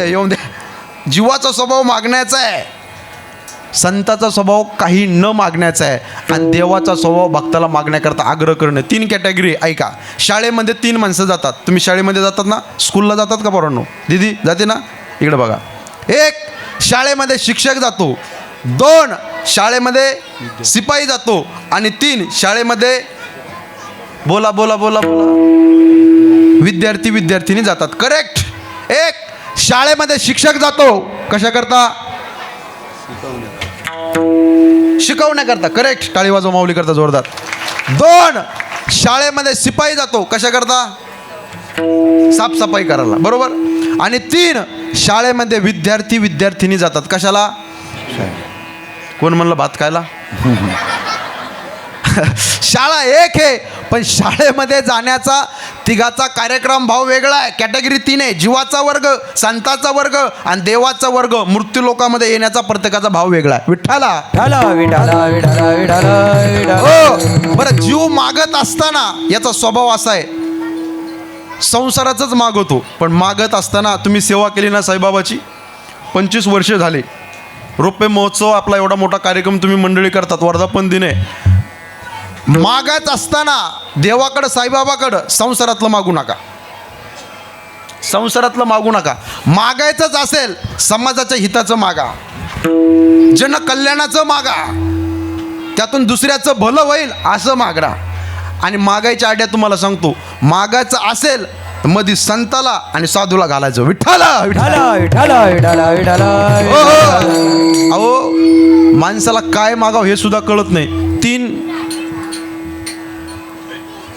येऊन द्या येऊन द्या जीवाचा स्वभाव मागण्याचा आहे. संताचा स्वभाव काही न मागण्याचा आहे. आणि देवाचा स्वभाव भक्ताला मागण्याकरता आग्रह करणं. तीन कॅटेगरी ऐका. शाळेमध्ये तीन माणसं जातात. तुम्ही शाळेमध्ये जातात ना? स्कूलला जातात का पोरांनो? दीदी जाते ना? इकडे बघा. एक शाळेमध्ये शिक्षक जातो. दोन शाळेमध्ये शिपाई जातो. आणि तीन शाळेमध्ये बोला बोला बोला बोला. विद्यार्थी विद्यार्थिनी जातात. करेक्ट एक शाळेमध्ये शिक्षक जातो कशा करता? शिकवण्याकरता करेक्ट टाळी वाजव माऊली करता जोरदार. दोन शाळेमध्ये शिपाई जातो कशा करता? साफसफाई करायला बरोबर? आणि तीन शाळेमध्ये विद्यार्थी विद्यार्थिनी जातात कशाला? कोण म्हणलं भात खायला? शाळा एक आहे पण शाळेमध्ये जाण्याचा तिघाचा कार्यक्रम भाव वेगळा आहे. कॅटेगरी तीन आहे जीवाचा वर्ग संताचा वर्ग आणि देवाचा वर्ग. मृत्यू लोकामध्ये येण्याचा प्रत्येकाचा भाव वेगळा आहे. विठ्ठला. विठाला विठाला विठाला विठाला विठाला हो बरं जीव मागत असताना याचा स्वभाव असा आहे. संसाराचंच मागवतो पण मागत असताना तुम्ही सेवा केली ना साईबाबाची? पंचवीस वर्षे झाले. रोपे महोत्सव आपला एवढा मोठा कार्यक्रम तुम्ही मंडळी करतात वर्धापन दिन आहे. मागत असताना देवाकडं साईबाबाकडं संसारातलं मागू नका. संसारातलं मागू नका. मागायचंच असेल समाजाच्या हिताचं मागा. जनकल्याणाचं मागा. त्यातून दुसऱ्याचं भलं होईल असं मागणा. आणि मागायच्या आड्या तुम्हाला सांगतो मागायचं असेल मधी मध्ये संताला आणि साधूला घालायचं. विठ्ठला विठाला विठाला हो, विठाला हो. विठाला अहो माणसाला काय मागाव हे सुद्धा कळत नाही. तीन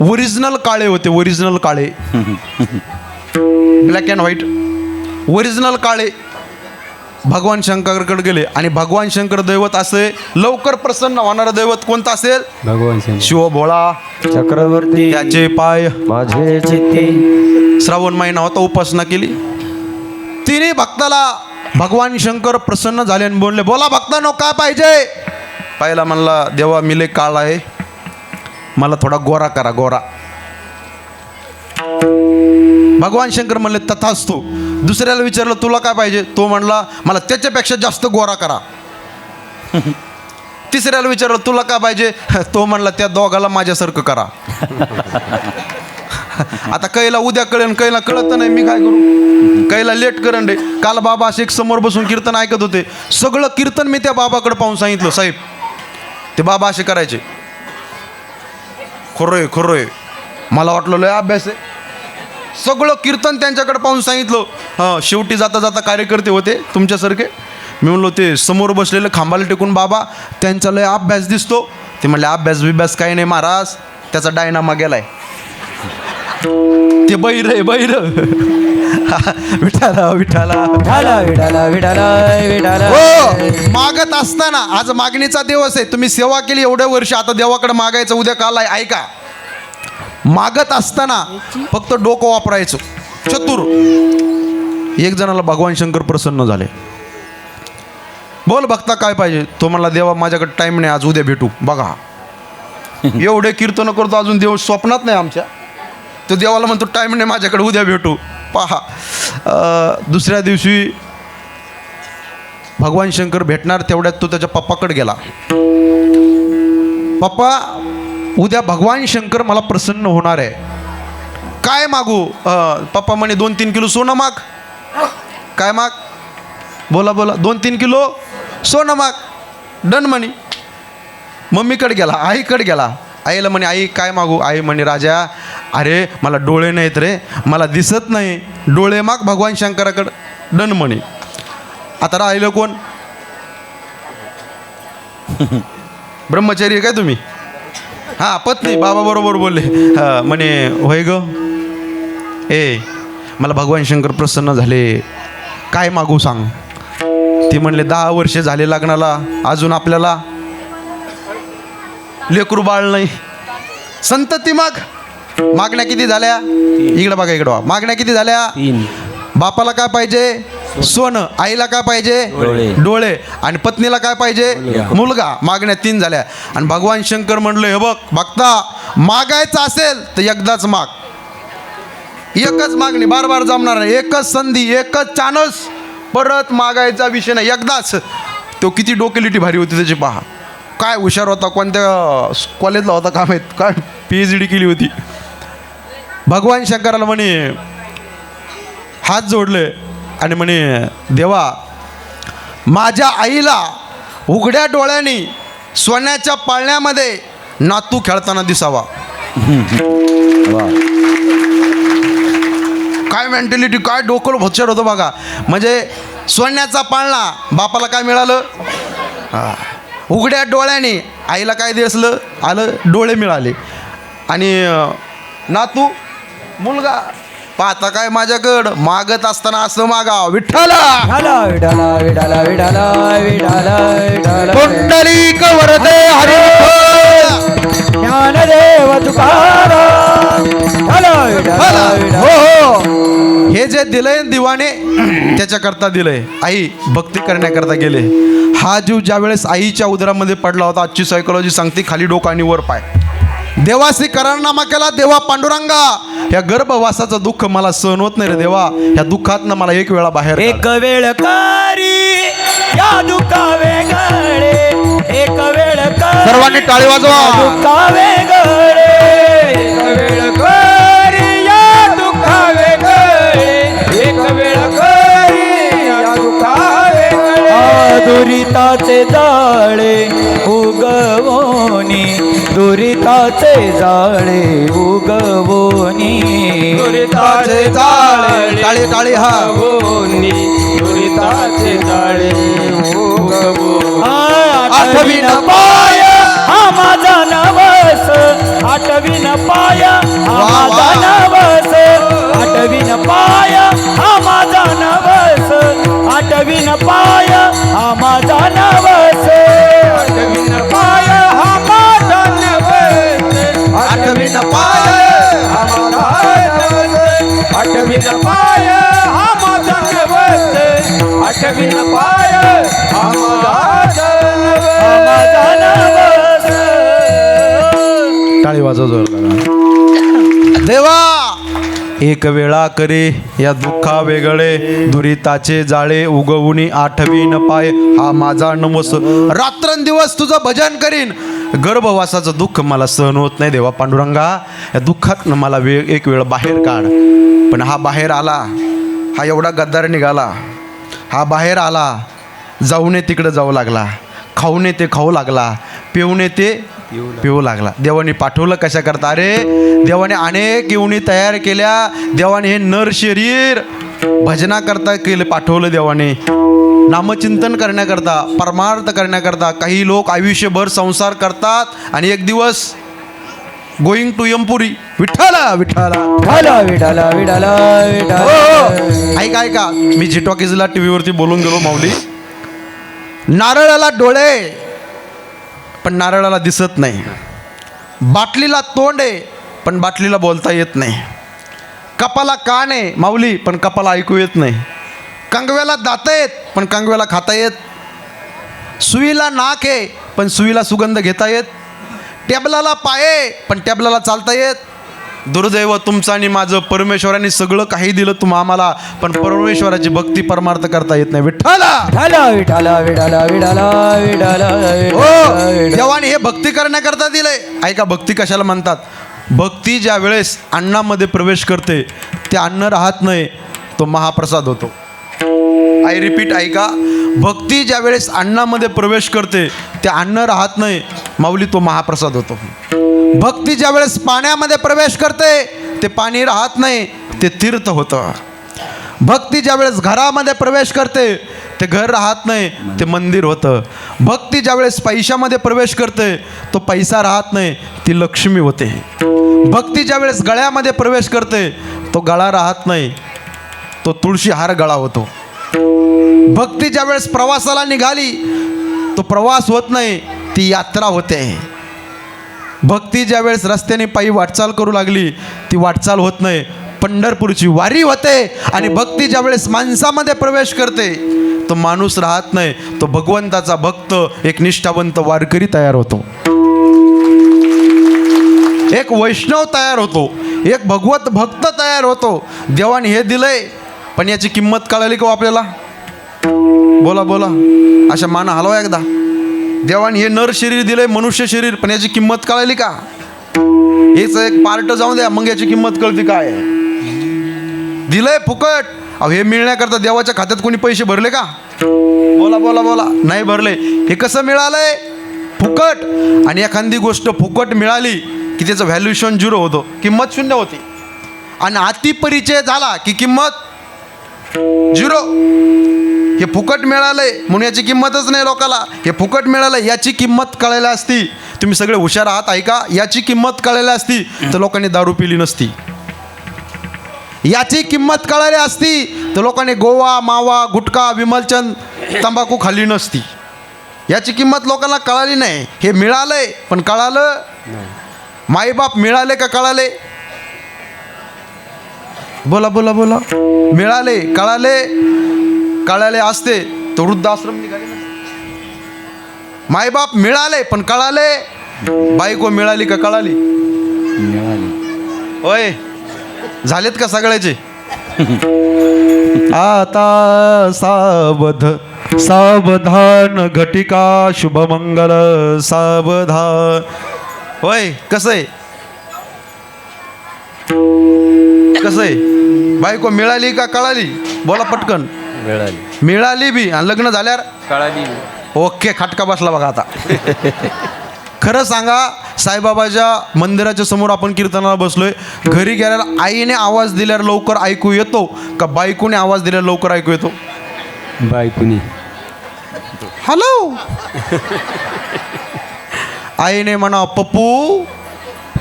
ओरिजिनल काळे होते ओरिजिनल काळे. ब्लॅक अँड व्हाईट ओरिजिनल काळे. भगवान शंकरकडे गेले आणि भगवान शंकर दैवत असे लवकर प्रसन्न होणारं दैवत कोणतं असेल? भगवान शिव भोळा चक्रवर्ती. त्याचे पाय. माझे चित्ती. श्रावण महिना होता उपासना केली. तिन्ही भक्ताला भगवान शंकर प्रसन्न झाले आणि बोलले बोला भक्तांनो काय पाहिजे? पहिला म्हणला देवा मिले काळ आहे. मला थोडा गोरा करा गोरा. भगवान शंकर म्हणले तथाच तू दुसऱ्याला विचारलं तुला काय पाहिजे? तो म्हणला मला त्याच्यापेक्षा जास्त गोरा करा. तिसऱ्याला विचारलं तुला काय पाहिजे? तो म्हणला त्या दोघाला माझ्यासारखं करा. आता कैला उद्या कळेन कैला कळत नाही मी काय करू? कैला लेट करण रे. काल बाबा असे एक समोर बसून कीर्तन ऐकत होते. सगळं कीर्तन मी त्या बाबाकडे पाहून सांगितलं साहेब. ते बाबा असे करायचे. खरोय खरोय. मला वाटलं लय अभ्यास आहे. सगळं कीर्तन त्यांच्याकडे पाहून सांगितलं. हां शेवटी जाता जाता कार्यकर्ते होते तुमच्यासारखे. मी म्हणलो ते समोर बसलेले खांबाला टेकून बाबा त्यांचा लय अभ्यास दिसतो. ते म्हणले अभ्यास बिभ्यास काही नाही महाराज त्याचा डायनामा गेलाय. ते बैर आहे बैर. विठाला विठाला. विठाला विठाला विठाला विठाला. हो मागत असताना आज मागणीचा दिवस आहे. तुम्ही सेवा केली एवढ्या वर्ष आता देवाकडे मागायचं उद्या काल आहे ऐका. मागत असताना फक्त डोकं वापरायचं. चतुर. एक जणाला भगवान शंकर प्रसन्न झाले. बोल बघता काय पाहिजे? तो म्हणला देवा माझ्याकडे टाईम नाही आज उद्या भेटू. बघा. एवढे कीर्तन करतो अजून देव स्वप्नात नाही आमच्या. तो देवाला म्हणतो टाईम नाही माझ्याकडे उद्या भेटू. पहा. दुसऱ्या दिवशी भगवान शंकर भेटणार तेवढ्यात तो त्याच्या पप्पाकडे गेला. पप्पा उद्या भगवान शंकर मला प्रसन्न होणार आहे. काय मागू? पप्पा म्हणे दोन तीन किलो सोनं माग. काय माग? बोला बोला दोन तीन किलो सोनं माग. डन म्हणे. मम्मीकडे गेला आईकडे गेला. आईला म्हणे आई काय मागू? आई म्हणे राजा अरे मला डोळे नाहीत रे. मला दिसत नाही. डोळे माग भगवान शंकराकडं. डन म्हणे. आता राहिलं कोण? ब्रह्मचारी आहे काय तुम्ही? हां पत्नी बाबा बरोबर बोलले. म्हणे होय ग. ए मला भगवान शंकर प्रसन्न झाले. काय मागू सांग? ते म्हणले दहा वर्षे झाले लग्नाला. अजून आपल्याला लेकरू बाळ नाही. संतती माग. मागण्या किती झाल्या? इकडं बघा इकडं. मागण्या किती झाल्या? तीन. बापाला काय पाहिजे? सोनं. आईला काय पाहिजे? डोळे. डोळे. आणि पत्नीला काय पाहिजे? मुलगा. मागण्या तीन झाल्या. आणि भगवान शंकर म्हणलं हे बघ बघता मागायचं असेल तर एकदाच माग. एकच मागणी बार बार जमणार नाही. एकच संधी एकच चानस. परत मागायचा विषय नाही. एकदाच. तो किती डोकेलिटी भारी होती त्याची पहा. काय हुशार होता. कोणत्या कॉलेजला होता काय माहीत? काय पी एच डी केली होती. भगवान शंकराला म्हणे हात जोडले आणि म्हणे देवा माझ्या आईला उघड्या डोळ्यांनी सोन्याच्या पाळण्यामध्ये नातू खेळताना दिसावा. काय मेंटॅलिटी काय डोकं भक्षर होतं बघा. म्हणजे सोन्याचा पाळणा बापाला काय मिळालं? उघड्या डोळ्याने आईला काय दिसलं? आलं डोळे मिळाले. आणि नातू मुलगा. पाहता काय माझ्याकडं? मागत असताना असं मागा विठ्ठला! हरी विठ्ठल. ज्ञानदेव तुकाराम हो हो. हे जे दिलंय दिवाने त्याच्याकरता दिलंय. आई भक्ती करण्याकरता गेले. हा जीव ज्या वेळेस आईच्या उदरामध्ये पडला होता आजची सायकोलॉजी सांगते खाली डोकं आणि वर पाय. देवासी करारनामा केला देवा पांडुरंगा या गर्भवासाचं दुःख मला सहन होत नाही रे देवा या दुःखातनं मला एक वेळा बाहेर. एक वेळ कारी या दुःखा वेगळे एक वेळ कारी सर्वांनी टाळी वाजवा. या दुरिताचे जाळे उगवोनी. दुरिताचे जाळे. टाळी टाळी हा. दुरिताचे जाळे आठवीन आठवीन पाय. हा माझा नवस. आठवीन पाय. हा माझा. नवस. आठवीन पाय. हा माझा नवस. आठवीन पाय. हा माझा आठवीन पाय हा माझा नवस आठवीन पाय हा माझा टाळी वाजव जोर देवा एक वेळा करे या दुःखा वेगळे दुरिताचे जाळे उगवून न पाय. हा माझा नमस. रात्रंदिवस तुझं भजन करीन. गर्भवासाचं दुःख मला सहन होत नाही देवा पांडुरंगा. या दुःखात मला वेळ एक वेळ बाहेर काढ. पण हा बाहेर आला. हा एवढा गद्दार निघाला. हा बाहेर आला. जाऊने तिकडं जाऊ लागला. खाऊने ते खाऊ लागला. पिऊने ते पिऊ लागला. देवाने पाठवलं कशा करता अरे देवाने अनेक येवणी तयार केल्या. देवाने हे नर शरीर भजनाकरता केलं पाठवलं देवाने. नामचिंतन करण्याकरता परमार्थ करण्याकरता काही लोक आयुष्यभर संसार करतात आणि एक दिवस गोईंग टू यमपुरी. विठ्ठला विठ्ठला. विठाला विठाला विठाला हो विठाला ऐका ऐका. मी झिटॉकीजला टी व्हीवरती बोलून गेलो माऊली. नारळाला डोळे. पण नारळाला दिसत नाही. बाटलीला तोंड आहे पण बाटलीला बोलता येत नाही. कपाला कान आहे माऊली पण कपाला ऐकू येत नाही. कंगव्याला दात आहेत पण कंगव्याला खाता येत. सुईला नाक आहे पण सुईला सुगंध घेता येत. टेबलाला पाय पण टेबलाला चालता येत. दुर्दैव तुमचं आणि माझं परमेश्वराने सगळं काही दिलं तुम्हा आम्हाला पण परमेश्वराची भक्ती परमार्थ करता येत नाही. विठ्ठला! विठाला विठाला विठाला विठाला विठाला हो विठाला देवाने हे भक्ती करण्याकरता दिलंय. ऐका भक्ती कशाला म्हणतात? भक्ती ज्या वेळेस अन्नामध्ये प्रवेश करते ते अन्न राहत नाही तो महाप्रसाद होतो. आय रिपीट ऐका. भक्ती ज्या वेळेस अन्नामध्ये प्रवेश करते ते अन्न राहत नाही. माऊली तो महाप्रसाद होतो. भक्ती ज्या वेळेस पाण्यामध्ये प्रवेश करते ते पाणी राहत नाही ते तीर्थ होतं. भक्ती ज्या वेळेस घरामध्ये प्रवेश करते ते घर राहत नाही ते मंदिर होतं. भक्ती ज्या वेळेस पैशामध्ये प्रवेश करते तो पैसा राहत नाही ती लक्ष्मी होते. भक्ती ज्या वेळेस गळ्यामध्ये प्रवेश करते तो गळा राहत नाही तो तुळशी हार गळा होतो. भक्ती ज्या वेळेस प्रवासाला निघाली तो प्रवास होत नाही ती यात्रा होते. भक्ती ज्या वेळेस रस्त्याने पायी वाटचाल करू लागली ती वाटचाल होत नाही. पंढरपूरची वारी होते आणि भक्ती ज्या वेळेस माणसामध्ये प्रवेश करते तो माणूस राहत नाही. तो भगवंताचा भक्त एक निष्ठावंत वारकरी तयार होतो. एक वैष्णव तयार होतो. एक भगवत भक्त तयार होतो. देवाने हे दिलंय पण याची किंमत कळाली का हो आपल्याला? बोला बोला. अशा मान हलवा एकदा. देवाने हे नर शरीर दिलंय मनुष्य शरीर पण याची किंमत कळाली का? हेच एक पार्ट जाऊन द्या मग याची किंमत कळते काय दिलंय फुकट. अहो हे मिळण्याकरता देवाच्या खात्यात कोणी पैसे भरले का? बोला बोला बोला. नाही भरले. हे कसं मिळालंय? फुकट. आणि एखादी गोष्ट फुकट मिळाली की त्याचं व्हॅल्युएशन झिरो होतो. किंमत शून्य होती. आणि अति परिचय झाला की किंमत? झिरो. हे फुकट मिळालंय म्हणून याची किंमतच नाही लोकाला. हे फुकट मिळालं याची किंमत कळायला असती. तुम्ही सगळे हुशार आहात ऐका. याची किंमत कळायला असती तर लोकांनी दारू पिली नसती. याची किंमत कळाली असती तर लोकांनी गोवा मावा गुटखा विमलचंद तंबाखू खाल्ली नसती. याची किंमत लोकांना कळाली नाही. हे मिळालंय पण कळालं? माईबाप मिळाले का कळाले? बोला बोला बोला. मिळाले कळाले कळाले असते तर वृद्धाश्रम निघाले. मायबाप मिळाले पण कळाले. बायको मिळाली का कळाली? होय. झालेत का सगळ्याचे? आता सावध सावधान घटिका शुभमंगल सावधान. होय कसं आहे? कसं आहे? बायको मिळाली का कळाली? बोला पटकन. मिळाली. मिळाली बी. आणि लग्न झाल्यावर? कळाली ओके खटका बसला बघा आता. खरं सांगा साईबाबाच्या मंदिराच्या समोर आपण कीर्तनाला बसलोय. घरी गेल्याला आईने आवाज दिल्यावर लवकर ऐकू येतो का बायकोने आवाज दिल्यावर लवकर ऐकू येतो? बायकुनी. हॅलो? आईने म्हणा पप्पू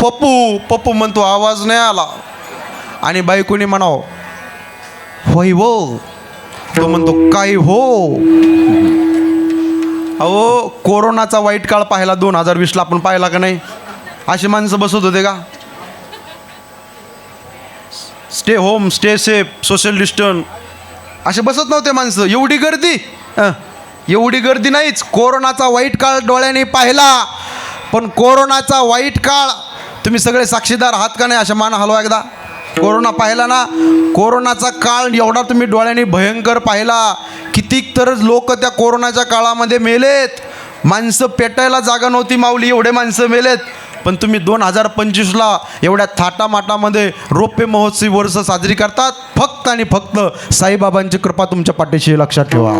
पप्पू पप्पू म्हणतो आवाज नाही आला. आणि बायकोने म्हणाव? होय वो. तो म्हणतो काय हो? अहो कोरोनाचा वाईट काळ पाहिला दोन हजार वीसला आपण पाहिला का नाही? अशी माणसं बसत होते का? Stay home stay safe social distance असे बसत नव्हते माणसं. एवढी गर्दी? एवढी गर्दी नाहीच. कोरोनाचा वाईट काळ डोळ्याने पाहिला. पण कोरोनाचा वाईट काळ तुम्ही सगळे साक्षीदार आहात का नाही अशा मान हलवा एकदा? कोरोना पाहिला ना कोरोनाचा काळ एवढा तुम्ही डोळ्यांनी भयंकर पाहिला. कितीक तर लोक त्या कोरोनाच्या काळामध्ये मेलेत. माणसं पेटायला जागा नव्हती माऊली एवढे माणसं मेलेत. पण तुम्ही दोन हजार पंचवीसला एवढ्या थाटामाटामध्ये रौप्य महोत्सवी वर्ष साजरी करतात. फक्त आणि फक्त साईबाबांची कृपा तुमच्या पाठीशी लक्षात ठेवा.